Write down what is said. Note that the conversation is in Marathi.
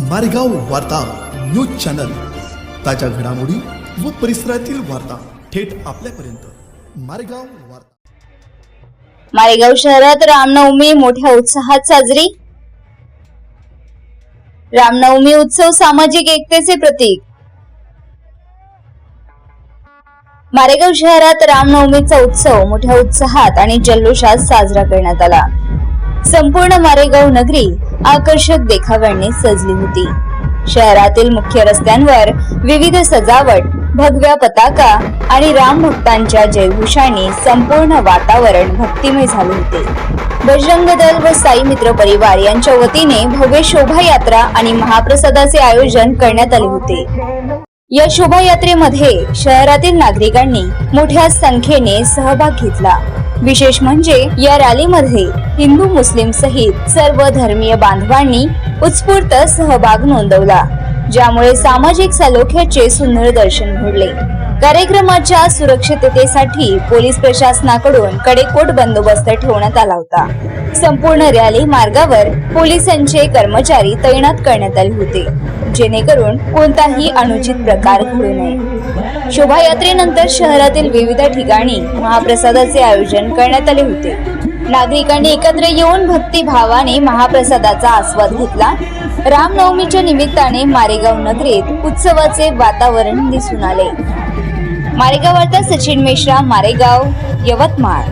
मारेगाव वार्ता न्यूज चॅनल. ताज्या घडामोडी व परिसरातील वार्ता थेट आपल्यापर्यंत. मारेगाव वार्ता. मारेगाव शहरात रामनवमी मोठ्या उत्साहात साजरी. रामनवमी उत्सव सामाजिक एकतेचे प्रतीक. मारेगाव शहरात रामनवमीचा उत्सव मोठ्या उत्साहात आणि जल्लोषात साजरा करण्यात आला. संपूर्ण मारेगाव नगरी आकर्षक देखाव्यांनी सजली होती. शहरातील मुख्य रस्त्यांवर विविध सजावट भगव्या पताका आणि राम भक्तांच्या जयघोषाने संपूर्ण वातावरण भक्तिमय झाले होते. बजरंग दल व साई मित्र परिवार यांच्या वतीने भव्य शोभायात्रा आणि महाप्रसादाचे आयोजन करण्यात आले होते. या शोभायात्रेमध्ये शहरातील नागरिकांनी मोठ्या संख्येने सहभाग घेतला. विशेष म्हणजे या रॅलीमध्ये हिंदू मुस्लिम सहित सर्व धर्मीय बांधवांनी उत्स्फूर्त सहभाग नोंदवला ज्यामुळे सामाजिक सलोख्याचे सुंदर दर्शन घडले. कार्यक्रमाच्या सुरक्षिततेसाठी पोलीस प्रशासनाकडून कडेकोट बंदोबस्त ठेवण्यात आला होता. संपूर्ण रॅली मार्गावर पोलिसांचे कर्मचारी तैनात करण्यात आले होते. जेणेकरून कोणताही अनुचित प्रकार घडू नये. शोभायात्रेनंतर शहरातील विविध ठिकाणी महाप्रसादाचे आयोजन करण्यात आले होते. नागरिकांनी एकत्र येऊन भक्तिभावाने महाप्रसादाचा आस्वाद घेतला. रामनवमीच्या निमित्ताने मारेगाव नगरीत उत्सवाचे वातावरण दिसून आले. मारेगाव वार्ता सचिन मिश्रा मारेगाव यवतमाळ.